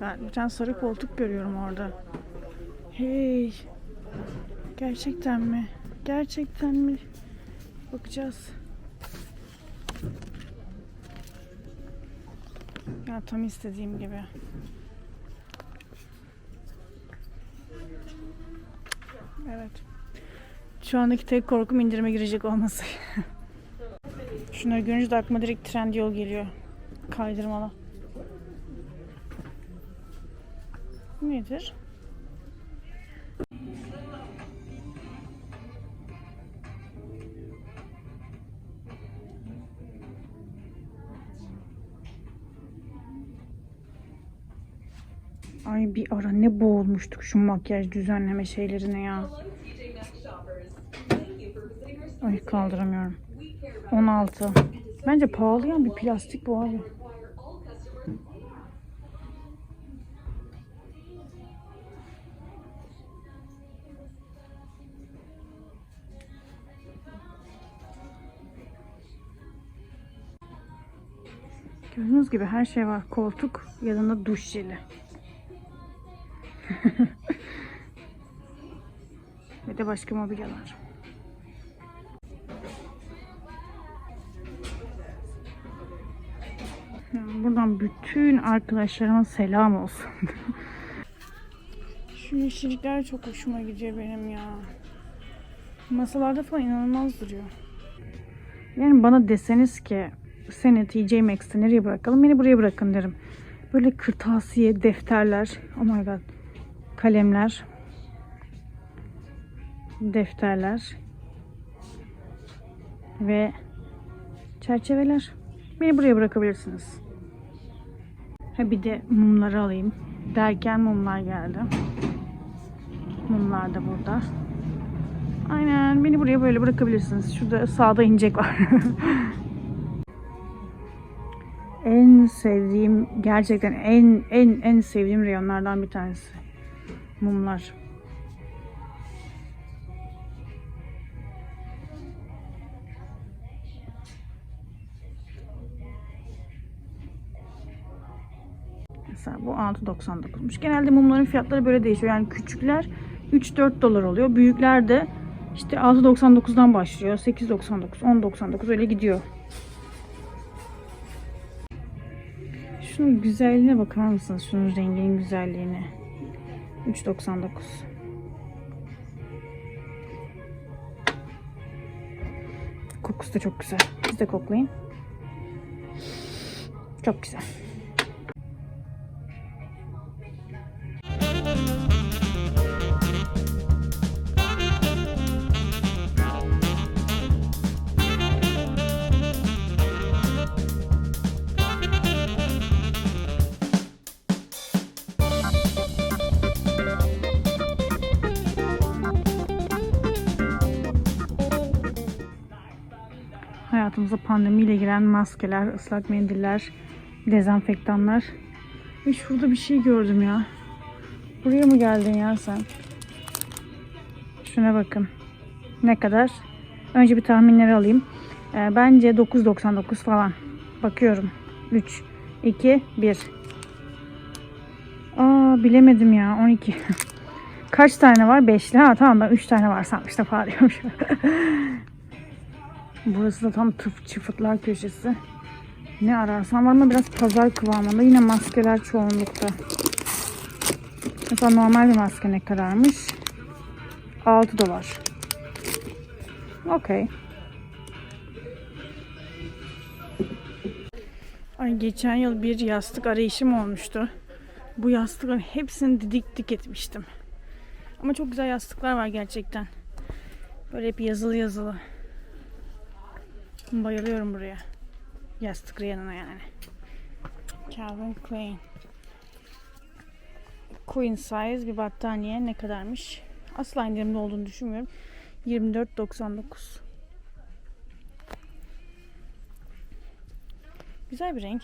Ben bir tane sarı koltuk görüyorum orada. Hey. Gerçekten mi? Gerçekten mi? Bakacağız. Ya tam istediğim gibi. Evet. Şu andaki tek korkum indirime girecek olması. Şunları görünce de aklıma direkt Trendyol geliyor. Kaydırmalı. Bu nedir? Ay bir ara ne boğulmuştuk şu makyaj düzenleme şeylerine ya. Ay kaldıramıyorum. 16. Bence pahalı ya bir plastik bu abi. Gördüğünüz gibi her şey var. Koltuk, yanında duş jeli. Ve de başka mobilyalar. Buradan bütün arkadaşlarıma selam olsun. Şu yeşillikler çok hoşuma gidiyor benim ya. Masalarda falan inanılmaz duruyor. Yani bana deseniz ki seni TJ Maxx'te nereye bırakalım? Beni buraya bırakın derim. Böyle kırtasiye, defterler, oh my god, kalemler, defterler ve çerçeveler. Beni buraya bırakabilirsiniz. Ha bir de mumları alayım. Derken mumlar geldi. Mumlar da burada. Aynen beni buraya böyle bırakabilirsiniz. Şurada sağda incek var. en sevdiğim gerçekten en en en sevdiğim reyonlardan bir tanesi. Mumlar. Mesela bu 6.99'muş. Genelde mumların fiyatları böyle değişiyor. Yani küçükler 3-4 dolar oluyor. Büyükler de işte 6.99'dan başlıyor. 8.99, 10.99 öyle gidiyor. Şunun güzelliğine bakar mısınız? Şunun renginin güzelliğine. 3.99. Kokusu da çok güzel. Siz de koklayın. Çok güzel. Hayatımıza pandemiyle giren maskeler, ıslak mendiller, dezenfektanlar. Ve şurada bir şey gördüm ya. Buraya mı geldin ya sen? Şuna bakın. Ne kadar? Önce bir tahminleri alayım. Ee, bence 9.99 falan. Bakıyorum. 3, 2, 1. Aa bilemedim ya. 12. Kaç tane var? 5'li. Ha tamam ben 3 tane var sanmıştım. Bağırıyormuş. Burası da tam tıp çıfıtlar köşesi. Ne ararsan var ama biraz pazar kıvamında. Yine maskeler çoğunlukta. Mesela normal bir maske ne kadarmış? 6 dolar. Okey. Ay geçen yıl bir yastık arayışım olmuştu. Bu yastıkların hepsini didik dik etmiştim. Ama çok güzel yastıklar var gerçekten. Böyle hep yazılı yazılı. Bayılıyorum buraya. Yastık yanına yani. Calvin Klein. Queen size bir battaniye ne kadarmış? Asla indirimde olduğunu düşünmüyorum. 24.99. Güzel bir renk.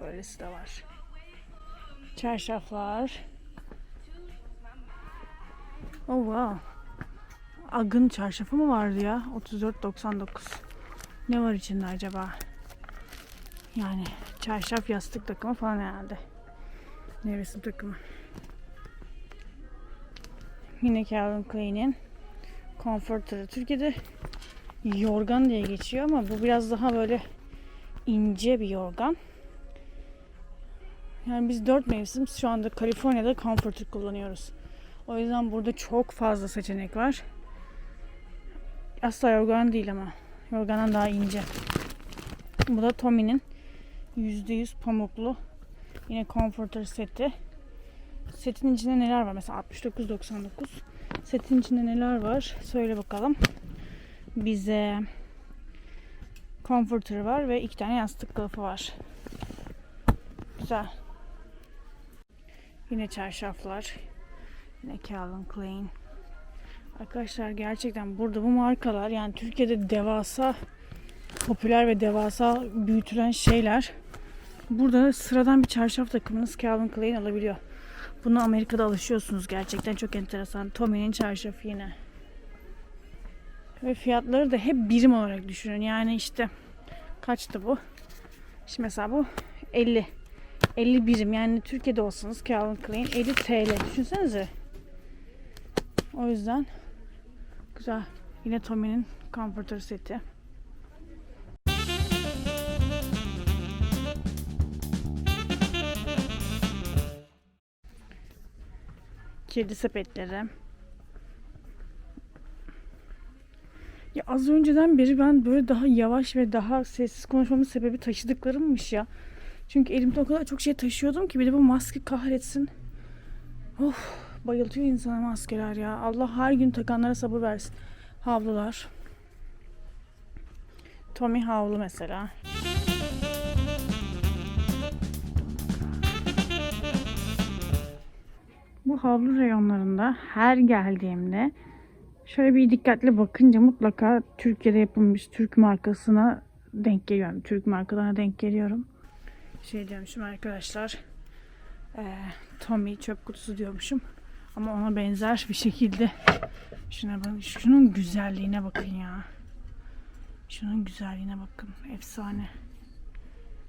Böylesi de var. Çarşaflar. Oh wow. Agın çarşafı mı vardı ya? 34.99. Ne var içinde acaba? Yani çarşaf yastık takımı falan herhalde. Nevresim takımı. Yine Calvin Klein'in Comforter'ı. Türkiye'de yorgan diye geçiyor ama bu biraz daha böyle ince bir yorgan. Yani biz dört mevsim şu anda Kaliforniya'da Comforter kullanıyoruz. O yüzden burada çok fazla seçenek var. Asla yorgan değil ama. Yorgandan daha ince. Bu da Tommy'nin %100 pamuklu yine Comforter seti. Setin içinde neler var? Mesela 69.99. Setin içinde neler var? Söyle bakalım. Bize Comforter var ve iki tane yastık kılıfı var. Güzel. Yine çarşaflar. Yine Calvin Klein. Arkadaşlar gerçekten burada bu markalar yani Türkiye'de devasa popüler ve devasa büyütülen şeyler burada sıradan bir çarşaf takımınız Calvin Klein alabiliyor. Bunu Amerika'da alışıyorsunuz gerçekten çok enteresan. Tommy'nin çarşafı yine. Ve fiyatları da hep birim olarak düşünün. Yani işte kaçtı bu? Şimdi mesela bu 50. 50 birim. Yani Türkiye'de olsanız Calvin Klein 50 TL. Düşünsenize. O yüzden güzel. Yine Tommy'nin Comforter seti. Kedi sepetleri. Ya az önceden beri ben böyle daha yavaş ve daha sessiz konuşmamın sebebi taşıdıklarımmış ya. Çünkü elimde o kadar çok şey taşıyordum ki bir de bu maske kahretsin. Of bayıltıyor insana maskeler ya. Allah her gün takanlara sabır versin. Havlular. Tommy havlu mesela. Bu havlu reyonlarında her geldiğimde şöyle bir dikkatli bakınca mutlaka Türkiye'de yapılmış Türk markasına denk geliyorum. Türk markalarına denk geliyorum. Şey diyormuşum arkadaşlar. eee, Tommy çöp kutusu diyormuşum. Ama ona benzer bir şekilde şuna bakın. Şunun güzelliğine bakın ya. Şunun güzelliğine bakın. Efsane.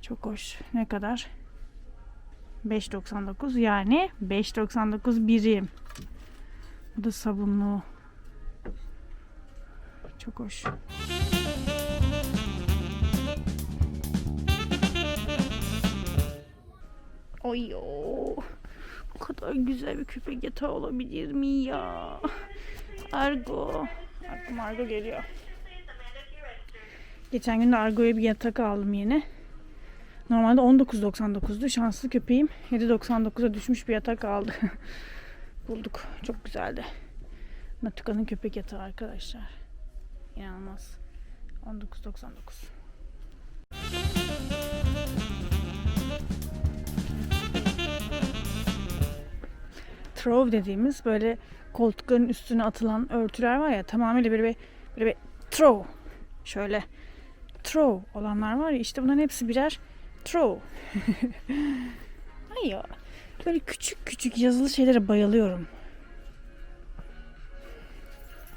Çok hoş. Ne kadar? 5.99 yani 5.99 birim. Bu da sabunlu. Çok hoş. Oy o. Kadar güzel bir köpek yatağı olabilir mi ya? Argo. Aklıma Argo geliyor. Geçen gün de Argo'ya bir yatak aldım yeni. Normalde 19.99'du. Şanslı köpeğim 7.99'a düşmüş bir yatak aldı. Bulduk. Çok güzeldi. Natuka'nın köpek yatağı arkadaşlar. İnanılmaz. 19.99. Throw dediğimiz böyle koltukların üstüne atılan örtüler var ya tamamıyla böyle bir, böyle bir throw şöyle throw olanlar var ya işte bunların hepsi birer throw. Ay ya. Böyle küçük küçük yazılı şeylere bayılıyorum.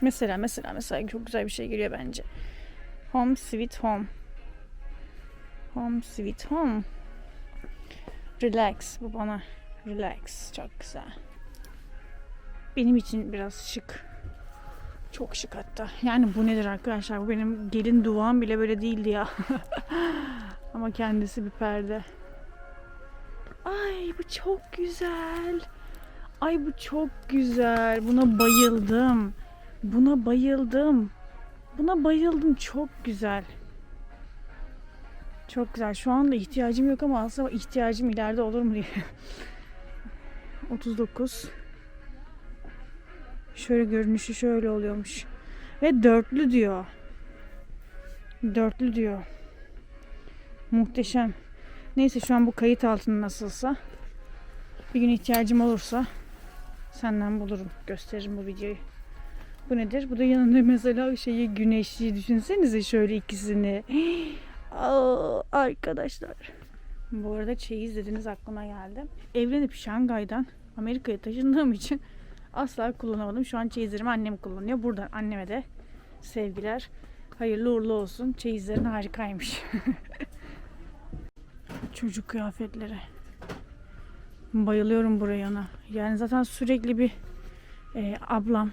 Mesela mesela mesela çok güzel bir şey geliyor bence. Home sweet home. Home sweet home. Relax. Bu bana relax. Çok güzel. Benim için biraz şık. Çok şık hatta. Yani bu nedir arkadaşlar? Bu benim gelin duvağım bile böyle değildi ya. Ama kendisi bir perde. Ay bu çok güzel. Ay bu çok güzel. Buna bayıldım. Buna bayıldım. Buna bayıldım. Çok güzel. Çok güzel. Şu anda ihtiyacım yok ama aslında ihtiyacım ileride olur mu diye. 39. Şöyle görünüşü şöyle oluyormuş. Ve dörtlü diyor. Dörtlü diyor. Muhteşem. Neyse şu an bu kayıt altında nasılsa. Bir gün ihtiyacım olursa senden bulurum. Gösteririm bu videoyu. Bu nedir? Bu da yanında mesela şeyi güneşli düşünsenize şöyle ikisini. Aa, arkadaşlar. Bu arada çeyiz dediniz aklıma geldi. Evlenip Şangay'dan Amerika'ya taşındığım için asla kullanamadım. Şu an çeyizlerimi annem kullanıyor. Buradan anneme de sevgiler. Hayırlı uğurlu olsun. Çeyizlerin harikaymış. Çocuk kıyafetleri. Bayılıyorum buraya ona. Yani zaten sürekli bir e, ablam,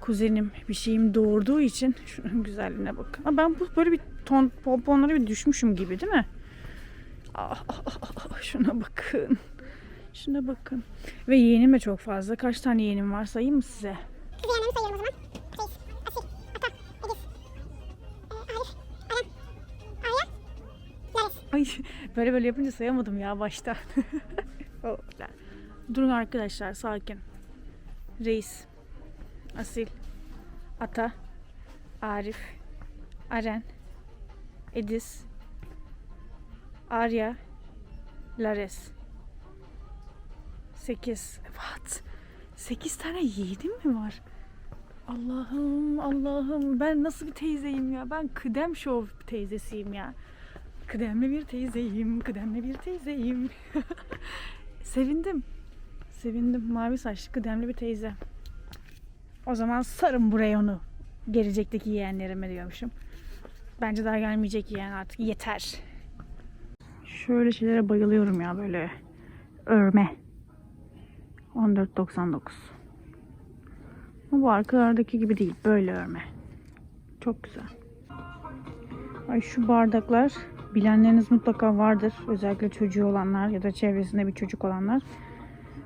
kuzenim bir şeyim doğurduğu için şunun güzelliğine bakın. Ama ben bu böyle bir ton pomponlara bir düşmüşüm gibi değil mi? Ah, ah, ah, ah, şuna bakın. Şuna bakın. Ve yeğenim de çok fazla. Kaç tane yeğenim var sayayım mı size? Kız yeğenlerimi sayıyorum o zaman. Reis, Asil, Ata, Ediz, e, Arif, Aren, Arya, Lares. Ay böyle böyle yapınca sayamadım ya başta. Oh. Durun arkadaşlar sakin. Reis, Asil, Ata, Arif, Aren, Ediz, Arya, Lares. 8. What? 8 tane yeğenim mi var? Allah'ım Allah'ım ben nasıl bir teyzeyim ya? Ben kıdem şov teyzesiyim ya. Kıdemli bir teyzeyim, kıdemli bir teyzeyim. Sevindim. Sevindim. Mavi saçlı kıdemli bir teyze. O zaman sarın buraya onu. Gelecekteki yeğenlerime diyormuşum. Bence daha gelmeyecek yeğen artık. Yeter. Şöyle şeylere bayılıyorum ya böyle. Örme. 14.99. Ama bu arkalardaki gibi değil. Böyle örme. Çok güzel. Ay şu bardaklar bilenleriniz mutlaka vardır. Özellikle çocuğu olanlar ya da çevresinde bir çocuk olanlar.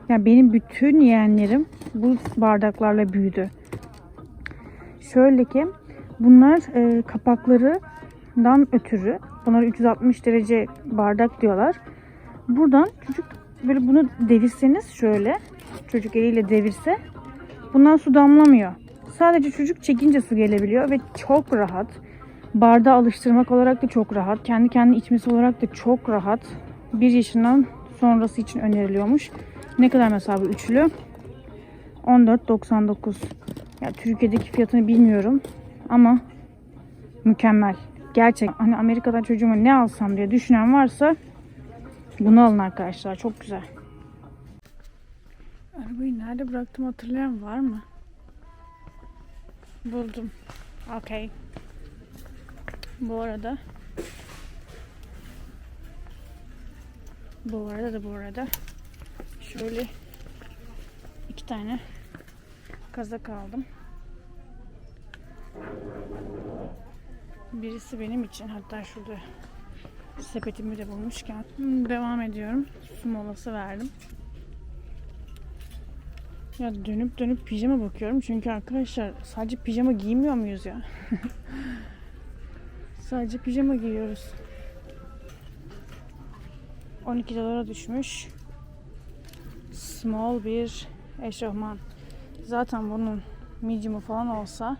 Yani benim bütün yeğenlerim bu bardaklarla büyüdü. Şöyle ki bunlar e, kapaklarından ötürü bunlara 360 derece bardak diyorlar. Buradan çocuk böyle bunu devirseniz şöyle çocuk eliyle devirse bundan su damlamıyor. Sadece çocuk çekince su gelebiliyor ve çok rahat. Bardağı alıştırmak olarak da çok rahat. Kendi kendine içmesi olarak da çok rahat. 1 yaşından sonrası için öneriliyormuş. Ne kadar mesela bu üçlü? 14.99. Ya Türkiye'deki fiyatını bilmiyorum ama mükemmel. Gerçek. Hani Amerika'dan çocuğuma ne alsam diye düşünen varsa bunu alın arkadaşlar. Çok güzel. Arabayı nerede bıraktım hatırlayan var mı? Buldum. Okey. Bu arada bu arada da bu arada şöyle iki tane kazak aldım. Birisi benim için hatta şurada sepetimi de bulmuşken devam ediyorum. Su molası verdim. Ya dönüp dönüp pijama bakıyorum çünkü arkadaşlar sadece pijama giymiyor muyuz ya? Sadece pijama giyiyoruz. 12 dolara düşmüş. Small bir eşofman. Zaten bunun medium'u falan olsa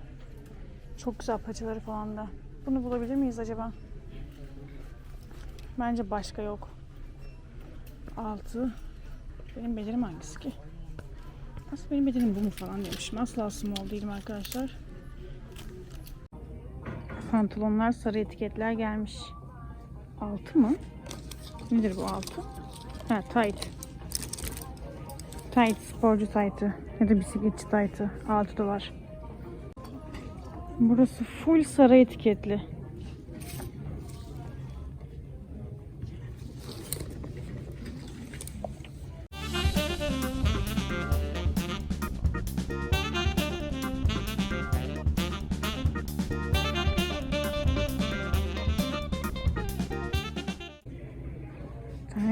çok güzel paçaları falan da. Bunu bulabilir miyiz acaba? Bence başka yok. 6 Benim bedenim hangisi ki? Aslında benim bedenim bu mu falan demişim. Asla small değilim arkadaşlar. Pantolonlar sarı etiketler gelmiş. 6 mı? Nedir bu 6? Ha tight. Tight sporcu tight'ı ya da bisikletçi tight'ı 6 dolar. Burası full sarı etiketli.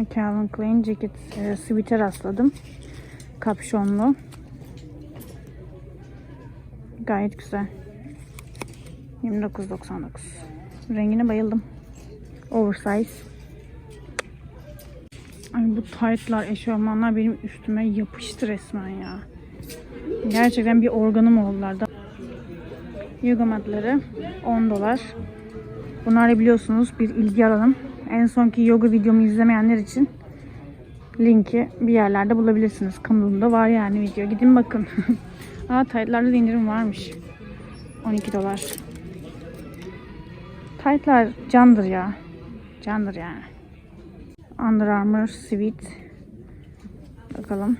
Tane Calvin Klein ceket e, sweater rastladım. Kapşonlu. Gayet güzel. 29.99. Rengine bayıldım. Oversize. Ay bu tight'lar, eşofmanlar benim üstüme yapıştı resmen ya. Gerçekten bir organım oldular da. Yoga matları 10 dolar. Bunlar da biliyorsunuz bir ilgi alanım. En sonki yoga videomu izlemeyenler için linki bir yerlerde bulabilirsiniz. Kanalımda var yani video. Gidin bakın. Aa taytlarda da indirim varmış. 12 dolar. Taytlar candır ya. Candır yani. Under Armour Sweet. Bakalım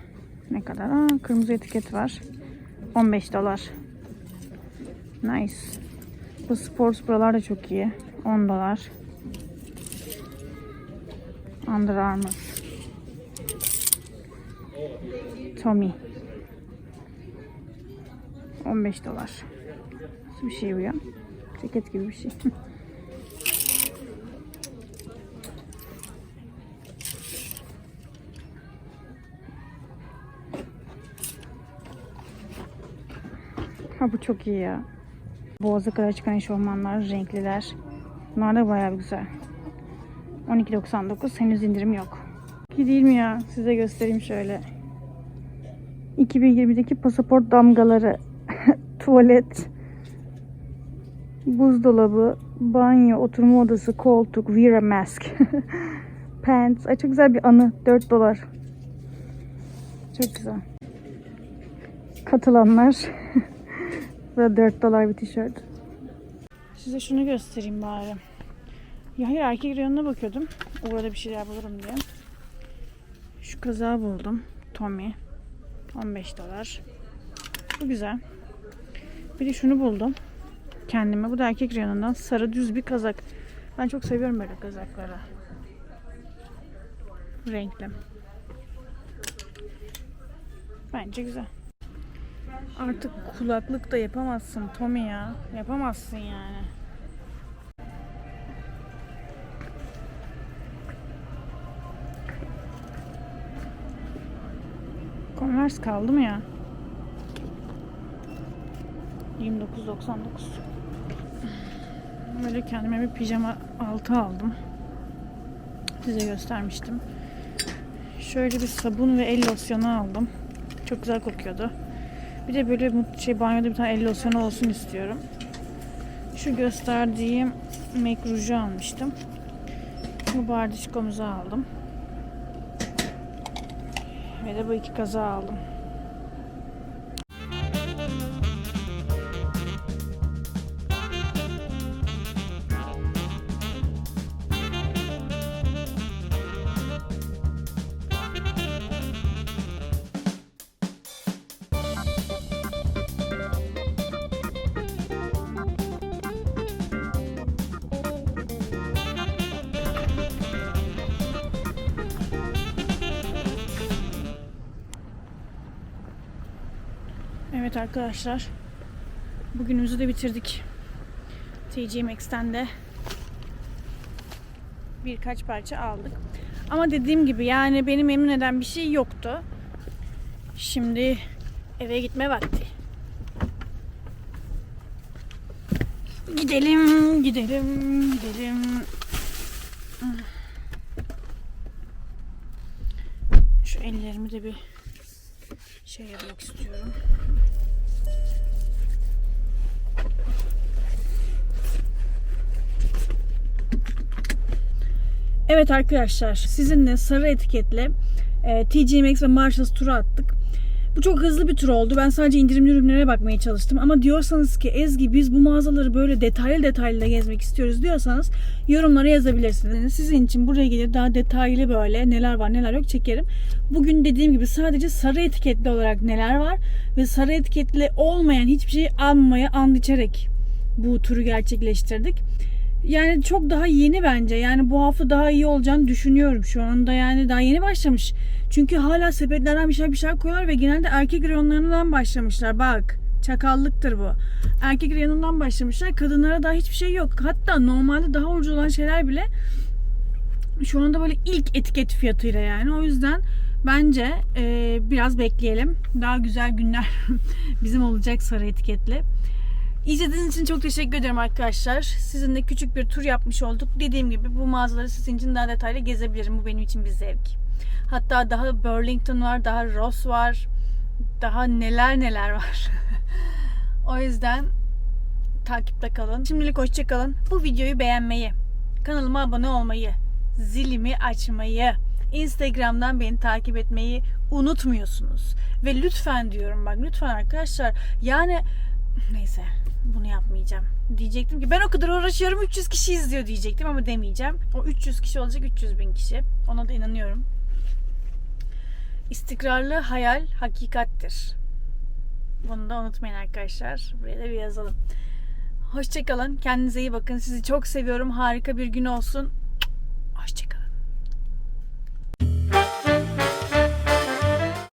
ne kadar. Aa, kırmızı etiket var. 15 dolar. Nice. Bu sports buralar da çok iyi. 10 dolar. Under Armour. Tommy. 15 dolar. Nasıl bir şey bu ya? Ceket gibi bir şey. ha bu çok iyi ya. Boğaza kadar çıkan eşofmanlar, renkliler. Bunlar da bayağı güzel. 12.99 henüz indirim yok. İyi değil mi ya? Size göstereyim şöyle. 2020'deki pasaport damgaları, tuvalet, buzdolabı, banyo, oturma odası, koltuk, wear a mask, pants. Ay çok güzel bir anı. 4 dolar. Çok güzel. Katılanlar. Ve 4 dolar bir tişört. Size şunu göstereyim bari. Ya hayır erkek reyonuna bakıyordum. Orada bir şeyler bulurum diye. Şu kazağı buldum. Tommy. 15 dolar. Bu güzel. Bir de şunu buldum. Kendime. Bu da erkek reyonundan. Sarı düz bir kazak. Ben çok seviyorum böyle kazakları. Renkli. Bence güzel. Artık kulaklık da yapamazsın Tommy ya. Yapamazsın yani. Converse kaldı mı ya? 29.99 Böyle kendime bir pijama altı aldım. Size göstermiştim. Şöyle bir sabun ve el losyonu aldım. Çok güzel kokuyordu. Bir de böyle şey banyoda bir tane el losyonu olsun istiyorum. Şu gösterdiğim MAC ruju almıştım. Bu bardişkomuzu aldım. Ve de bu iki kaza aldım. Evet arkadaşlar. Bugünümüzü de bitirdik. TJ Maxx'ten de birkaç parça aldık. Ama dediğim gibi yani beni memnun eden bir şey yoktu. Şimdi eve gitme vakti. Gidelim, gidelim, gidelim. Şu ellerimi de bir şey yapmak istiyorum. Evet arkadaşlar sizinle sarı etiketle e, TJ Maxx ve Marshalls turu attık. Bu çok hızlı bir tur oldu. Ben sadece indirimli ürünlere bakmaya çalıştım. Ama diyorsanız ki Ezgi biz bu mağazaları böyle detaylı detaylı da gezmek istiyoruz diyorsanız yorumlara yazabilirsiniz. Sizin için buraya gelir daha detaylı böyle neler var neler yok çekerim. Bugün dediğim gibi sadece sarı etiketli olarak neler var ve sarı etiketli olmayan hiçbir şeyi almamaya and içerek bu turu gerçekleştirdik. Yani çok daha yeni bence. Yani bu hafta daha iyi olacağını düşünüyorum şu anda. Yani daha yeni başlamış. Çünkü hala sepetlerden bir şey bir şey koyuyor ve genelde erkek reyonlarından başlamışlar. Bak çakallıktır bu. Erkek reyonundan başlamışlar. Kadınlara daha hiçbir şey yok. Hatta normalde daha ucuz olan şeyler bile şu anda böyle ilk etiket fiyatıyla yani. O yüzden bence e, biraz bekleyelim. Daha güzel günler bizim olacak sarı etiketli. İzlediğiniz için çok teşekkür ederim arkadaşlar. Sizinle küçük bir tur yapmış olduk. Dediğim gibi bu mağazaları sizin için daha detaylı gezebilirim. Bu benim için bir zevk. Hatta daha Burlington var, daha Ross var. Daha neler neler var. o yüzden takipte kalın. Şimdilik hoşça kalın. Bu videoyu beğenmeyi, kanalıma abone olmayı, zilimi açmayı, Instagram'dan beni takip etmeyi unutmuyorsunuz. Ve lütfen diyorum bak lütfen arkadaşlar yani neyse bunu yapmayacağım. Diyecektim ki ben o kadar uğraşıyorum 300 kişi izliyor diyecektim ama demeyeceğim. O 300 kişi olacak 300 bin kişi. Ona da inanıyorum. İstikrarlı hayal hakikattir. Bunu da unutmayın arkadaşlar. Buraya da bir yazalım. Hoşçakalın. Kendinize iyi bakın. Sizi çok seviyorum. Harika bir gün olsun. Hoşçakalın.